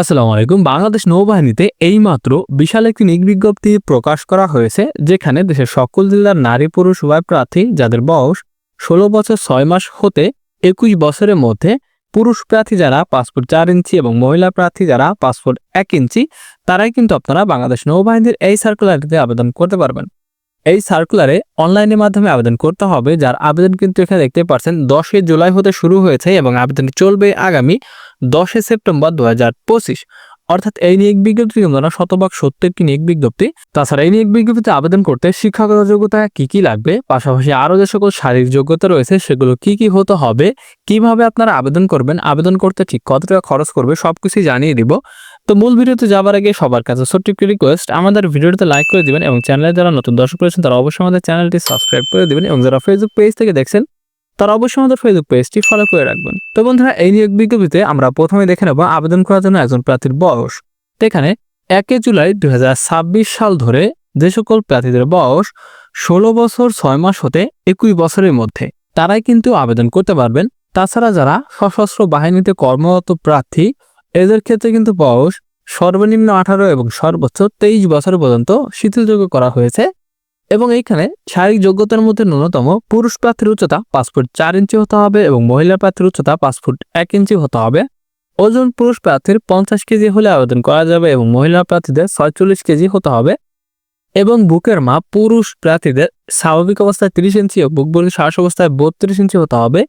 আসসালামু আলাইকুম। বাংলাদেশ নৌবাহিনীতে এইমাত্র বিশাল একটি নিয়োগ বিজ্ঞপ্তি প্রকাশ করা হয়েছে, যেখানে দেশের সকল জেলার নারী, পুরুষ, উভয় প্রার্থী যাদের বয়স ষোলো বছর ছয় মাস হতে একুশ বছরের মধ্যে, পুরুষ প্রার্থী যারা পাসপোর্ট চার ইঞ্চি এবং মহিলা প্রার্থী যারা পাসপোর্ট এক ইঞ্চি, তারাই কিন্তু আপনারা বাংলাদেশ নৌবাহিনীর এই সার্কুলারটিতে আবেদন করতে পারবেন। এই সার্কুলারে অনলাইনের মাধ্যমে আবেদন করতে হবে, যার আবেদন কিন্তু এখানে দেখতে পাচ্ছেন, দশই জুলাই হতে শুরু হয়েছে এবং আবেদন চলবে আগামী দশই সেপ্টেম্বর দু হাজার পঁচিশ। অর্থাৎ এই নিয়োগ বিজ্ঞপ্তি আপনারা শতভাগ সত্য একটি নিয়োগ বিজ্ঞপ্তি। তাছাড়া এই নিয়োগ বিজ্ঞপ্তিতে আবেদন করতে শিক্ষাগত যোগ্যতা কি কি লাগবে, পাশাপাশি আরও যে সকল শারীরিক যোগ্যতা রয়েছে, সেগুলো কি কি হতে হবে, কীভাবে আপনারা আবেদন করবেন, আবেদন করতে ঠিক কত টাকা খরচ করবে সব কিছুই জানিয়ে দিব। তো মূল ভিডিওতে যাবার আগে সবার কাছে ছোট্ট একটি রিকোয়েস্ট আমাদের ভিডিওতে লাইক করে দিবেন এবং চ্যানেলে যারা নতুন দর্শক রয়েছেন, তারা অবশ্যই আমাদের চ্যানেলটি সাবস্ক্রাইব করে দিবেন এবং যারা ফেসবুক পেজ থেকে দেখছেন, তারা অবশ্যই আমাদের ফেসবুক পেজটি ফলো করে রাখবেন। তো বন্ধুরা, এই নিয়োগ বিজ্ঞপ্তিতে আমরা প্রথমে দেখে নেব আবেদন করার জন্য একজন প্রার্থীর বয়স। এখানে একে জুলাই দুই হাজার ছাব্বিশ সাল ধরে যে সকল প্রার্থীদের বয়স ষোলো বছর ছয় মাস হতে একুশ বছরের মধ্যে, তারাই কিন্তু আবেদন করতে পারবেন। তাছাড়া যারা সশস্ত্র বাহিনীতে কর্মরত প্রার্থী, এদের ক্ষেত্রে কিন্তু বয়স সর্বনিম্ন আঠারো এবং সর্বোচ্চ তেইশ বছর পর্যন্ত শিথিলযোগ্য করা হয়েছে এবং এইখানে শারীরিক যোগ্যতার মধ্যে ন্যূনতম পুরুষ প্রার্থীর উচ্চতা পাঁচ ফুট চার ইঞ্চি হতে হবে এবং মহিলা প্রার্থীর উচ্চতা পাঁচ ফুট এক ইঞ্চি হতে হবে। ওজন পুরুষ প্রার্থীর পঞ্চাশ কেজি হলে আবেদন করা যাবে এবং মহিলা প্রার্থীদের ছয়চল্লিশ কেজি হতে হবে এবং বুকের মাপ পুরুষ প্রার্থীদের স্বাভাবিক অবস্থায় তিরিশ ইঞ্চি ও বুক বলি শ্বাস অবস্থায় বত্রিশ ইঞ্চি হতে হবে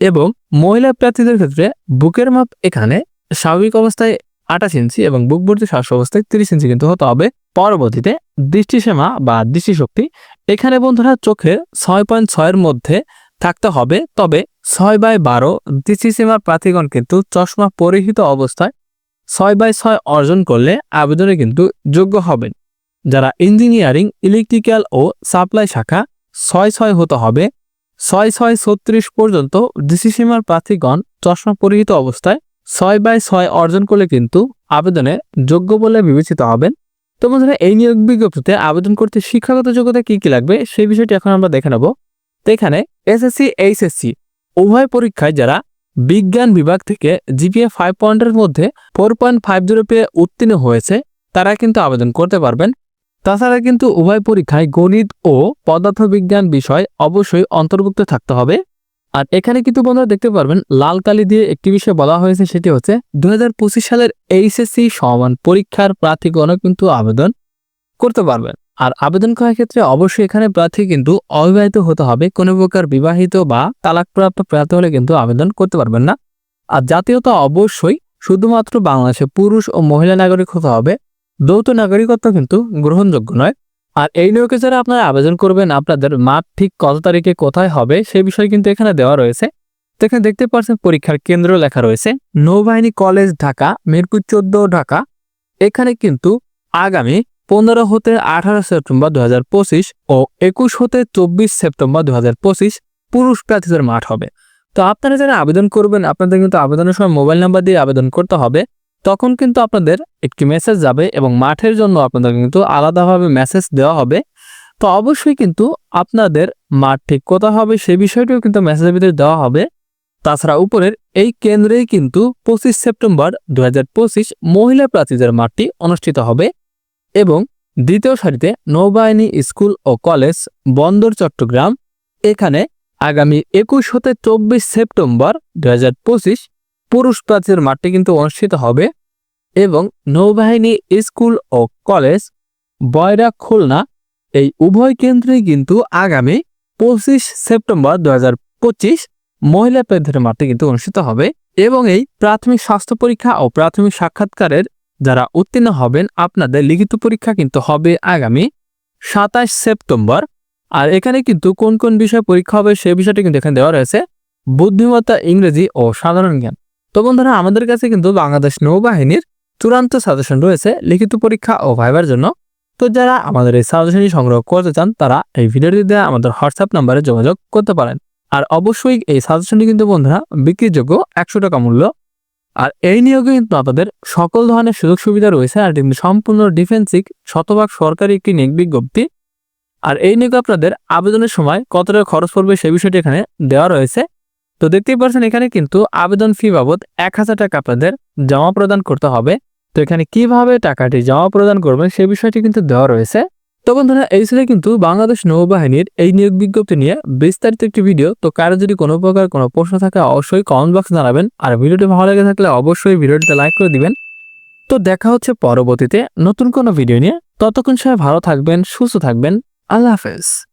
এবং মহিলা প্রার্থীদের ক্ষেত্রে বুকের মাপ এখানে স্বাভাবিক অবস্থায় আঠাশ ইঞ্চি এবং বুক ভর্তি শ্বাস অবস্থায় তিরিশ ইঞ্চি কিন্তু হতে হবে। পরবর্তীতে দৃষ্টিসীমা বা দৃষ্টিশক্তি। এখানে বন্ধুরা চোখের ছয় পয়েন্ট ছয়ের মধ্যে থাকতে হবে। তবে ছয় বাই বারো দৃষ্টিসীমার প্রার্থীগণ কিন্তু চশমা পরিহিত অবস্থায় ছয় বাই ছয় অর্জন করলে আবেদনে কিন্তু যোগ্য হবেন। যারা ইঞ্জিনিয়ারিং, ইলেকট্রিক্যাল ও সাপ্লাই শাখা ছয় ছয় হতে হবে। ছয় ছয় ছত্রিশ পর্যন্ত দৃষ্টিসীমার প্রার্থীগণ চশমা পরিহিত অবস্থায় ছয় বাই ছয় অর্জন করলে কিন্তু আবেদনে যোগ্য বলে বিবেচিত হবেন। তো বন্ধুরা, এই নিয়োগ বিজ্ঞপ্তিতে আবেদন করতে শিক্ষাগত যোগ্যতা কি কি লাগবে সেই বিষয়টি এখন আমরা দেখে নেব। তো এখানে এসএসসি এইচএসসি উভয় পরীক্ষায় যারা বিজ্ঞান বিভাগ থেকে জিপিএ ফাইভ পয়েন্টের মধ্যে ফোর পয়েন্ট ফাইভ জিরো পেয়ে উত্তীর্ণ হয়েছে, তারা কিন্তু আবেদন করতে পারবেন। তাছাড়া কিন্তু উভয় পরীক্ষায় গণিত ও পদার্থবিজ্ঞান বিষয় অবশ্যই অন্তর্ভুক্ত থাকতে হবে। আর এখানে কিন্তু বন্ধুরা দেখতে পারবেন, লাল কালি দিয়ে একটি বিষয় বলা হয়েছে, সেটি হচ্ছে দু হাজার পঁচিশ সালের এইচএসসি সমান পরীক্ষার প্রার্থীগণও কিন্তু আবেদন করতে পারবেন। আর আবেদন করার ক্ষেত্রে অবশ্যই এখানে প্রার্থী কিন্তু অবিবাহিত হতে হবে, কোনো প্রকার বিবাহিত বা তালাকপ্রাপ্ত প্রার্থী হলে কিন্তু আবেদন করতে পারবেন না। আর জাতীয়তা অবশ্যই শুধুমাত্র বাংলাদেশে পুরুষ ও মহিলা নাগরিক হতে হবে, যৌথ নাগরিকত্ব কিন্তু গ্রহণযোগ্য নয়। আর এই নিয়োগে যারা আপনারা আবেদন করবেন, আপনাদের মাঠ ঠিক কত তারিখে কোথায় হবে সেই বিষয় কিন্তু এখানে দেওয়া রয়েছে। তো এখানে দেখতে পাচ্ছেন পরীক্ষার কেন্দ্র লেখা রয়েছে, নৌবাহিনী কলেজ ঢাকা, মিরপুর চোদ্দ, ঢাকা। এখানে কিন্তু আগামী পনেরো হতে আঠারো সেপ্টেম্বর দুই হাজার পঁচিশ ও একুশ হতে চব্বিশ সেপ্টেম্বর দুই হাজার পঁচিশ পুরুষ প্রার্থীদের মাঠ হবে। তো আপনারা যারা আবেদন করবেন, আপনাদের কিন্তু আবেদনের সময় মোবাইল নাম্বার দিয়ে আবেদন করতে হবে। তখন কিন্তু আপনাদের একটি মেসেজ যাবে এবং মাঠের জন্য আপনাদের কিন্তু আলাদাভাবে মেসেজ দেওয়া হবে। তো অবশ্যই কিন্তু আপনাদের মাঠ ঠিক কোথায় হবে সে বিষয়টিও কিন্তু মেসেজের ভিতরে দেওয়া হবে। তাছাড়া উপরের এই কেন্দ্রেই কিন্তু পঁচিশ সেপ্টেম্বর দু হাজার পঁচিশ মহিলা প্রার্থীদের মাঠটি অনুষ্ঠিত হবে এবং দ্বিতীয় সারিতে নৌবাহিনী স্কুল ও কলেজ বন্দর চট্টগ্রাম এখানে আগামী একুশ হতে চব্বিশ সেপ্টেম্বর দু হাজার পঁচিশ পুরুষ প্রার্থীদের মাঠটি কিন্তু অনুষ্ঠিত হবে এবং নৌবাহিনী, স্কুল ও কলেজ, বয়রা খুলনা এই উভয় কেন্দ্রেই কিন্তু আগামী পঁচিশ সেপ্টেম্বর দু হাজার পঁচিশ মহিলা প্রার্থীদের মাঠে কিন্তু অনুষ্ঠিত হবে এবং এই প্রাথমিক স্বাস্থ্য পরীক্ষা ও প্রাথমিক সাক্ষাৎকারের যারা উত্তীর্ণ হবেন আপনাদের লিখিত পরীক্ষা কিন্তু হবে আগামী সাতাশ সেপ্টেম্বর। আর এখানে কিন্তু কোন কোন বিষয় পরীক্ষা হবে সে বিষয়টি কিন্তু এখানে দেওয়া রয়েছে। বুদ্ধিমত্তা, ইংরেজি ও সাধারণ জ্ঞান। তো বন্ধুরা, আমাদের কাছে কিন্তু বাংলাদেশ নৌবাহিনীর চূড়ান্ত সাজেশন রয়েছে লিখিত পরীক্ষা ও ভাইবার জন্য। তো যারা আমাদের এই সাজেশনটি সংগ্রহ করতে চান, তারা এই ভিডিওটি দিয়ে আমাদের হোয়াটসঅ্যাপ নাম্বারে যোগাযোগ করতে পারেন। আর অবশ্যই এই সাজেশনটি কিন্তু বন্ধুরা, বিক্রিযোগ্য একশো টাকা মূল্য। আর এই নিয়োগে কিন্তু আপনাদের সকল ধরনের সুযোগ সুবিধা রয়েছে, আর কিন্তু সম্পূর্ণ ডিফেন্সিক শতভাগ সরকারি একটি নিয়োগ বিজ্ঞপ্তি। আর এই নিয়োগে আপনাদের আবেদনের সময় কত টাকা খরচ পড়বে সে বিষয়টি এখানে দেওয়া রয়েছে। তো দেখতেই পাচ্ছেন এখানে কিন্তু আবেদন ফি বাবদ এক হাজার টাকা আপনাদের জমা প্রদান করতে হবে। তো এখানে কীভাবে টাকাটি জমা প্রদান করবেন সে বিষয়টি কিন্তু দেওয়া রয়েছে। তো বন্ধুরা, এই ছিল কিন্তু বাংলাদেশ নৌবাহিনীর এই নিয়োগ বিজ্ঞপ্তি নিয়ে বিস্তারিত একটি ভিডিও তো কারও যদি কোনো প্রকার কোনো প্রশ্ন থাকে, অবশ্যই কমেন্ট বক্সে জানাবেন। আর ভিডিওটি ভালো লেগে থাকলে অবশ্যই ভিডিওটিতে লাইক করে দিবেন। তো দেখা হচ্ছে পরবর্তীতে নতুন কোনো ভিডিও নিয়ে। ততক্ষণ সবাই ভালো থাকবেন, সুস্থ থাকবেন। আল্লাহ হাফেজ।